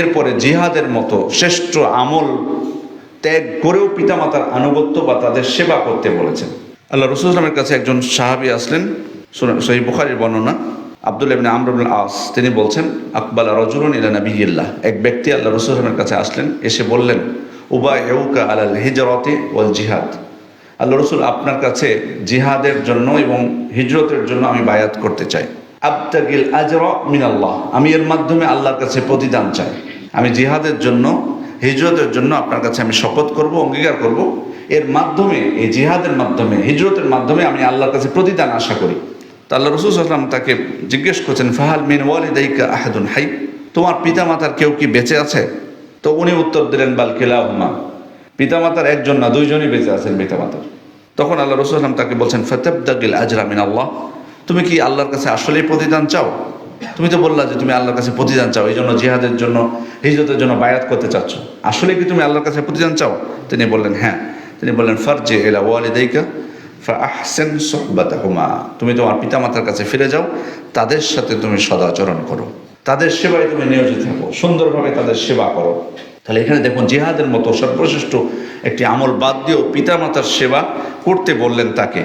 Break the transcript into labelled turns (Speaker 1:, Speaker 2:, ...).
Speaker 1: এরপরে জিহাদের মতো শ্রেষ্ঠ আমল ত্যাগ করেও পিতামাতার আনুগত্য বা তাদের সেবা করতে বলেছেন। আল্লাহ রসুলামের কাছে একজন সাহাবী আসলেন সেই বুখারির বর্ণনা। আব্দুল ইবনে আমর ইবনে আস, তিনি বলছেন, আকবাল রজুলন ইলা নবিয়্লাহ এক ব্যক্তি আল্লাহ রসুলামের কাছে আসলেন, এসে বললেন উবা এউকা আলাল হিজরতে ওয়াল জিহাদ। আল্লাহ রসুল, আপনার কাছে জিহাদের জন্য এবং হিজরতের জন্য আমি বায়াত করতে চাই। আবতাগিল আজর মিনাল্লাহ। আমি এর মাধ্যমে আল্লাহর কাছে প্রতিদান চাই। আমি জিহাদের জন্য, হিজরতের জন্য আপনার কাছে আমি শপথ করব, অঙ্গীকার করব। এর মাধ্যমে, এই জিহাদের মাধ্যমে, হিজরতের মাধ্যমে আমি আল্লাহর কাছে প্রতিদান আশা করি। তা আল্লাহ রসুল আসলাম তাকে জিজ্ঞেস করছেন, ফাহাল মিন ওয়ালিদাইকা আহাদুন হাই? তোমার পিতামাতার কেউ কি বেঁচে আছে? তো উনি উত্তর দিলেন, বাল কিলাহুমা। পিতামাতার একজন না, দুইজনই বেঁচে আছেন পিতামাতার। তখন আল্লাহ রসুল আসলাম তাকে বলছেন, ফতেবদাগিল আজরা মিন আল্লাহ তুমি কি আল্লাহর কাছে আসলেই প্রতিদান চাও? তুমি তো বললা যে তুমি আল্লাহর কাছে প্রতিদান চাও এই জন্য জিহাদের জন্য, হিজরতের জন্য বায়াত করতে চাচ্ছ। আসলে কি তুমি আল্লাহর কাছে প্রতিদান চাও? তিনি বললেন হ্যাঁ। তিনি বললেন, ফারজে এলা ওয়ালিদাইকা আহসেন সোহবাতাহুমা। তুমি তোমার পিতামাতার কাছে ফিরে যাও, তাদের সাথে তুমি সদাচরণ করো। তাদের সেবায় তুমি নিয়োজিত থাকো, সুন্দরভাবে তাদের সেবা করো। তাহলে এখানে দেখুন, জিহাদের মতো সর্বশ্রেষ্ঠ একটি আমল বাদ দিয়েও পিতামাতার সেবা করতে বললেন তাকে।